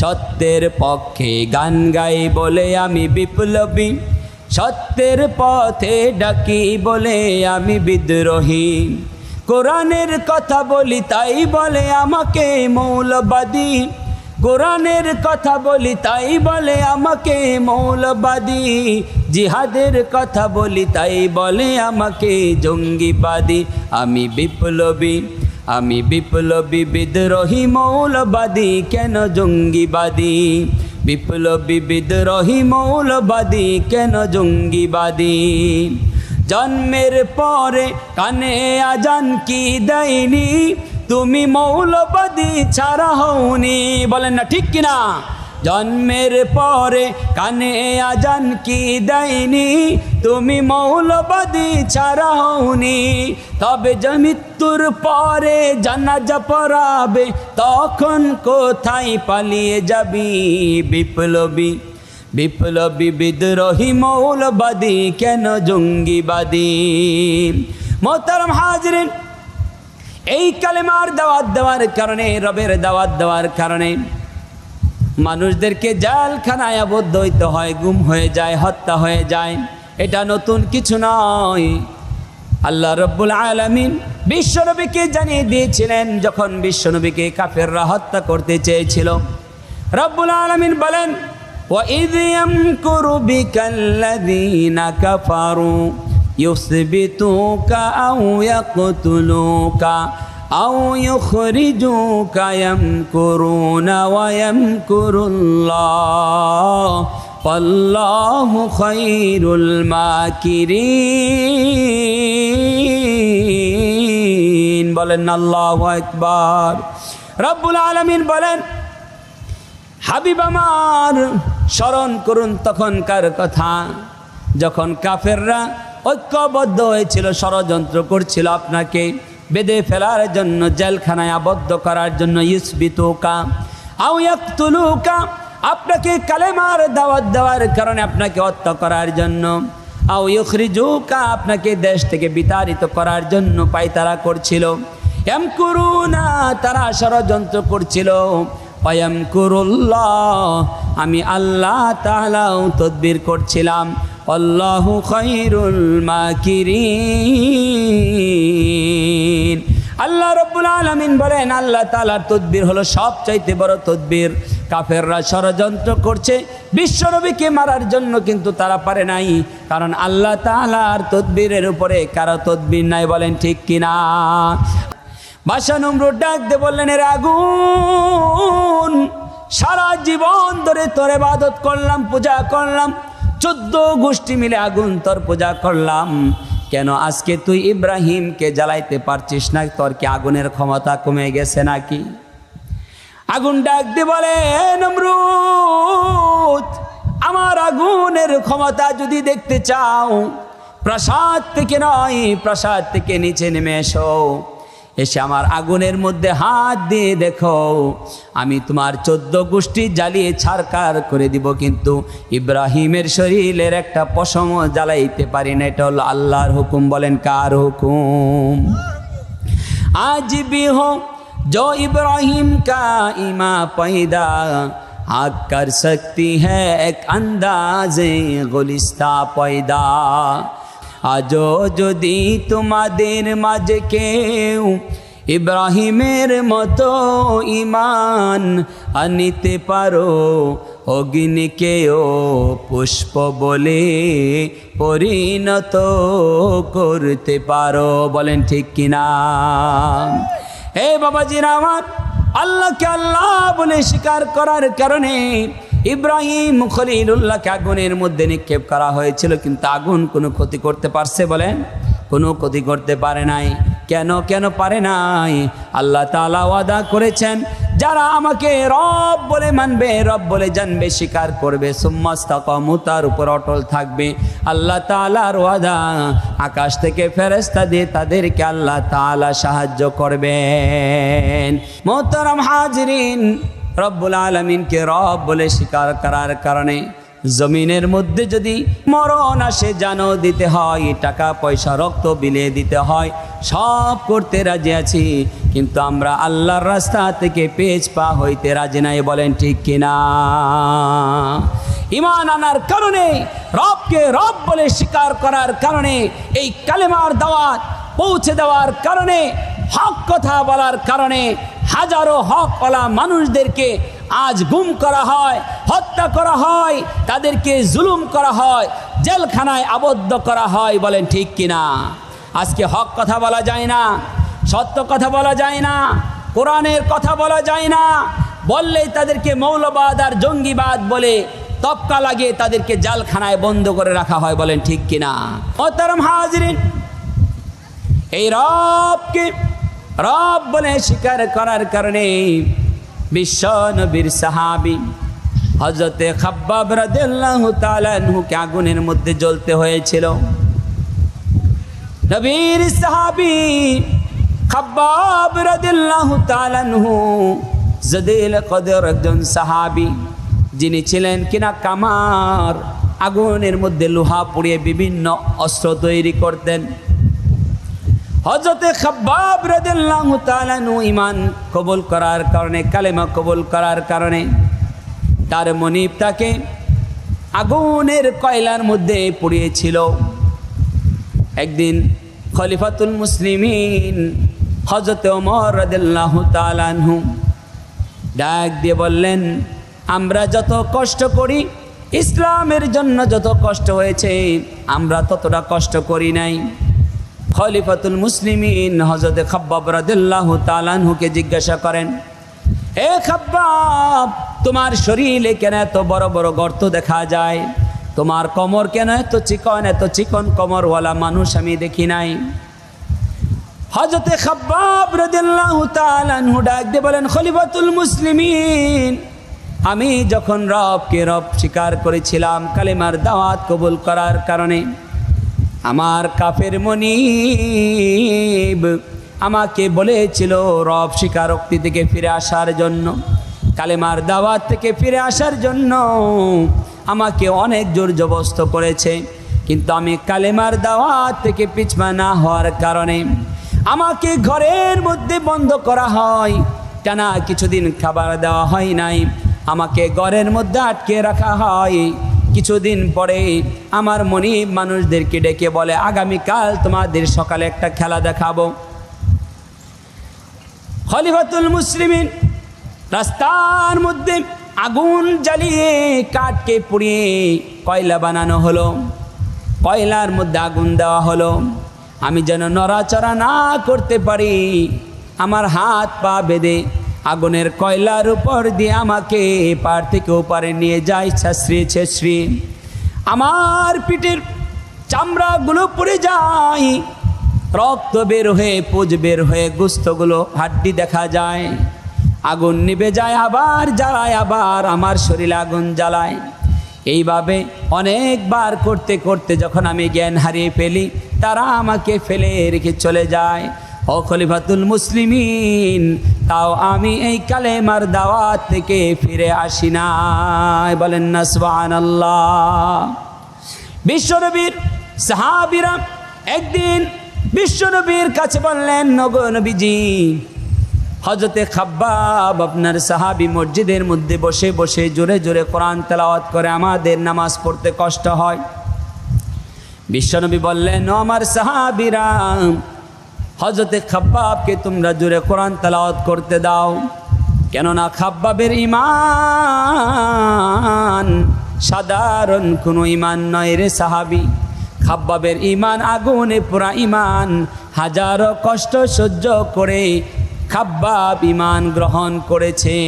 সত্যের পক্ষে গান গাই বলে আমি বিপ্লবী। সত্যের পথে ডাকি বলে আমি বিদ্রোহী। কোরআনের কথা বলি তাই বলে আমাকে মৌলবাদী। কোরআনের কথা বলি তাই বলে আমাকে মৌলবাদী। জিহাদের কথা বলি তাই বলে আমাকে জঙ্গিবাদী। আমি বিপ্লবী। আমি বিপ্লবী বিদ্রোহী মৌলবাদী, কেন জঙ্গিবাদী? বিপ্লবী বিদ্রোহী মৌলবাদী, কেন জঙ্গিবাদী? জন্মের পরে কানে আজান কি দেয়নি? তুমি মৌলবাদী ছাড়া হওনি, বলেন না ঠিক কিনা? জন্মের পরে কানে আজান কি দেয়নি? তুমি মৌলবাদী ছাড়া হওনি। তবে যে মৃত্যুর পরে জানাজা পড়াবে, তখন কোথায় পালিয়ে যাবি বিপ্লবী? বিপ্লবী বিদ্রোহী মৌলবাদী কেন জঙ্গিবাদী? মোহতারাম হাজরিন, এই কালেমার দাওয়াত দেওয়ার কারণে, রবের দাওয়াত দেওয়ার কারণে মানুষদেরকে জালখানায় আবদ্ধ হইতে হয় গুম হয়ে যায় হত্যা হয়ে যায় এটা নতুন কিছু নয় আল্লাহ রব্বুল আলমিন বিশ্বনবীকে জানিয়ে দিয়েছিলেন যখন বিশ্বনবীকে কাফেররা হত্যা করতে চেয়েছিল রব্বুল আলমিন বলেন وَإِذْ يَمْكُرُ بِكَ الَّذِينَ كَفَرُوا يُثْبِتُوكَ أَوْ يَقْتُلُوكَ أَوْ يُخْرِجُوكَ يَمْكُرُونَ وَيَمْكُرُ اللَّهُ والله خير الماكرين বলেন আল্লাহু আকবার রব্বুল আলামিন বলেন হাবিব আমার স্মরণ করুন তখনকার কথা যখন কাফেররা ঐক্যবদ্ধ হয়েছিল ষড়যন্ত্র করছিল আপনাকে বেঁধে ফেলার জন্য জেলখানায় আবদ্ধ করার জন্য ইসবিতুকা। আউ ইয়াকতুলুকা, আপনাকে কালেমার দাওয়াত দেওয়ার কারণে আপনাকে হত্যা করার জন্য। আউ ইউখরিজুকা, আপনাকে দেশ থেকে বিতাড়িত করার জন্য পাইতারা করছিল। এম করুনা তারা ষড়যন্ত্র করছিল। আমি আল্লাহ তাহলাও তদবির করছিলাম। আল্লাহ খৈরুল মাকিরিন। আল্লাহ রব্বুল আলমিন বলেন, আল্লাহ তালার তদবির হলো সবচাইতে বড় তদবির। কাফেররা ষড়যন্ত্র করছে, বিশ্বনবীকে মারার জন্য কিন্তু তারা পারে নাই। কারণ আল্লাহ তালার তদবিরের উপরে কারও তদবির নাই বলেন ঠিক কিনা? বাসা নমরুদ ডাক দে বললেন এর আগুন সারা জীবন ধরে তোর ইবাদত করলাম, পূজা করলাম চোদ্দ গোষ্ঠী মিলে আগুন তোর পূজা করলাম। কেন আজকে তুই ইব্রাহিমকে জ্বালাইতে পারছিস না? তোর কি আগুনের ক্ষমতা কমে গেছে নাকি? আগুন ডাক দিয়ে বলে আমার আগুনের ক্ষমতা যদি দেখতে চাও, প্রাসাদ থেকে নয়, প্রাসাদ থেকে নিচে নেমে এসো। এসে আমার আগুনের মধ্যে হাত দিয়ে দেখো আমি তোমার চোদ্দ গোষ্ঠী জ্বালিয়ে ছাড়কার করে দিব কিন্তু ইব্রাহিমের শরীরের একটা পশম জ্বালাইতে পারি না এটা হলো আল্লাহর হুকুম বলেন কার হুকুম आज भी हो जो इब्राहिम का ईमा पैदा आग कर सकती है एक अंदाज गुलिस्ता पैदा আজও যদি তোমাদের মাঝে কেউ ইব্রাহিমের মতো ইমান আনিতে পারো, অগ্নিকেও পুষ্প বলে পরিণত করতে পারো। বলেন ঠিক কিনা? হে বাবাজিরা আমার, আল্লাহকে আল্লাহ বলে স্বীকার করার কারণে ইব্রাহিম খলিলুল্লাহকে আগুনের মধ্যে নিক্ষেপ করা হয়েছিল, কিন্তু আগুন কোনো ক্ষতি করতে পারছে বলেন কোনো ক্ষতি করতে পারে নাই। কেন কেন পারে নাই? আল্লাহ তালা ওয়াদা করেছেন, যারা আমাকে রব বলে মানবে, রব বলে জানবে, স্বীকার করবে সুম্মাস্তাকমু তার উপর অটল থাকবে। আল্লাহ তালার ওয়াদা, আকাশ থেকে ফেরেস্তা দিয়ে তাদেরকে আল্লাহ তালা সাহায্য করবেন। মোহতারাম হাজরিন রব্বুল আলমিনকে রব বলে স্বীকার করার কারণে জমিনের মধ্যে যদি মরণ আসে জানো দিতে হয়, টাকা পয়সা, রক্ত বিলিয়ে দিতে হয়, সব করতে রাজি আছি। কিন্তু আমরা আল্লাহর রাস্তা থেকে পেজ পা হইতে রাজি নাই, বলেন ঠিক কিনা? ইমান আনার কারণে, রবকে রব বলে স্বীকার করার কারণে, এই কালেমার দাওয়াত পৌঁছে দেওয়ার কারণে, হক কথা বলার কারণে হাজারো হক হকওয়ালা মানুষদেরকে আজ গুম করা হয়, হত্যা করা হয়, তাদেরকে জুলুম করা হয়, জেলখানায় আবদ্ধ করা হয় বলেন ঠিক কিনা? আজকে হক কথা বলা যায় না, সত্য কথা বলা যায় না, কোরআনের কথা বলা যায় না, বললেই তাদেরকে মৌলবাদ আর জঙ্গিবাদ বলে তপকা লাগে, তাদেরকে জালখানায় বন্ধ করে রাখা হয় বলেন ঠিক কিনা? মোহতারাম হাজরিন, এই রবকে রব বলে স্বীকার করার কারণে বিশ্ব নবীর সাহাবি হজরতে খাব্বাব রাদিয়াল্লাহু আগুনের মধ্যে জ্বলতে হয়েছিল। নবীর সাহাবি খাব্বাব রাদিয়াল্লাহু জদিল কদর একজন সাহাবি, যিনি ছিলেন কিনা কামার, আগুনের মধ্যে লোহা পুড়িয়ে বিভিন্ন অস্ত্র তৈরি করতেন। হজরতে খাব্বাব রাদিয়াল্লাহু তাআলা নু ইমান কবুল করার কারণে, কালেমা কবুল করার কারণে, তার মনিব তাকে আগুনের কয়লার মধ্যে পুড়িয়েছিল। একদিন খলিফাতুল মুসলিমিন হজরত ওমর রাদিয়াল্লাহু তাআলা আনহু ডাক দিয়ে বললেন, আমরা যত কষ্ট করি, ইসলামের জন্য যত কষ্ট হয়েছে, আমরা ততটা কষ্ট করি নাই। খলিফাতুল মুসলিমিন হজরত খাব্বাব রাদিল্লাহ তালানহুকে জিজ্ঞাসা করেন, এ খাব্বাব, তোমার শরীরে কেন এত বড় বড় গর্ত দেখা যায়? তোমার কমর কেন এত চিকন? এত চিকন কমরওয়ালা মানুষ আমি দেখি নাই। হজরতে খাব্বাব রাদিল্লাহ তালানহু ডাক দিয়ে বলেন, খলিফাতুল মুসলিমিন, আমি যখন রবকে রব স্বীকার করেছিলাম, কালেমার দাওয়াত কবুল করার কারণে আমার কাফের মনিব আমাকে বলেছিল রব স্বীকারোক্তি থেকে ফিরে আসার জন্য, কালেমার দাওয়াত থেকে ফিরে আসার জন্য আমাকে অনেক জোর জবস্ত করেছে, কিন্তু আমি কালেমার দাওয়াত থেকে পিছমা না হওয়ার কারণে আমাকে ঘরের মধ্যে বন্ধ করা হয়, টানা কিছুদিন খাবার দেওয়া হয় নাই, আমাকে ঘরের মধ্যে আটকে রাখা হয়। কিছুদিন পরে আমার মনিব মানুষদেরকে ডেকে বলে, আগামীকাল তোমাদের সকালে একটা খেলা দেখাবো। খলিফাতুল মুসলিমিন রাস্তার মধ্যে আগুন জ্বালিয়ে কাঠকে পুড়িয়ে কয়লা বানানো হলো। কয়লার মধ্যে আগুন দেওয়া হলো। আমি যেন নড়াচড়া না করতে পারি, আমার হাত পা বেঁধে আগুনের কয়লার উপর দিয়ে আমাকে পার থেকে ওপারে নিয়ে যায় ছেঁচড়িয়ে ছেশ্রী। আমার পিঠের চামড়াগুলো পড়ে যায়, রক্ত বের হয়ে, পুজ বের হয়ে গুস্তগুলো হাড্ডি দেখা যায়। আগুন নিভে যায় আবার, জ্বালায় আবার, আমার শরীরে আগুন জ্বালায়। এইভাবে অনেকবার করতে করতে যখন আমি জ্ঞান হারিয়ে ফেলি, তারা আমাকে ফেলে রেখে চলে যায়। ও খলিফাতুল মুসলিমিন তাও আমি এই কালেমার দাওয়াত থেকে ফিরে আসি নাই। বলেন না সুবহান আল্লাহ বিশ্বনবীর সাহাবিরা একদিন বিশ্বনবীর কাছে বললেন, নগো নবীজি হজরতে খাব্বাব আপনার সাহাবি মসজিদের মধ্যে বসে বসে জোরে জোরে কোরআন তেলাওয়াত করে আমাদের নামাজ পড়তে কষ্ট হয়। বিশ্বনবী বললেন আমার সাহাবিরা হজরতে খাব্বাবকে তোমরা জুড়ে কোরআন তেলাওয়াত করতে দাও। কেননা খাব্বাবের ইমান সাধারণ কোনো ইমান নয় রে সাহাবি। খাব্বাবের ইমান আগুনে পুরা ইমান হাজারো কষ্ট সহ্য করে খাব্বাব ইমান গ্রহণ করেছে।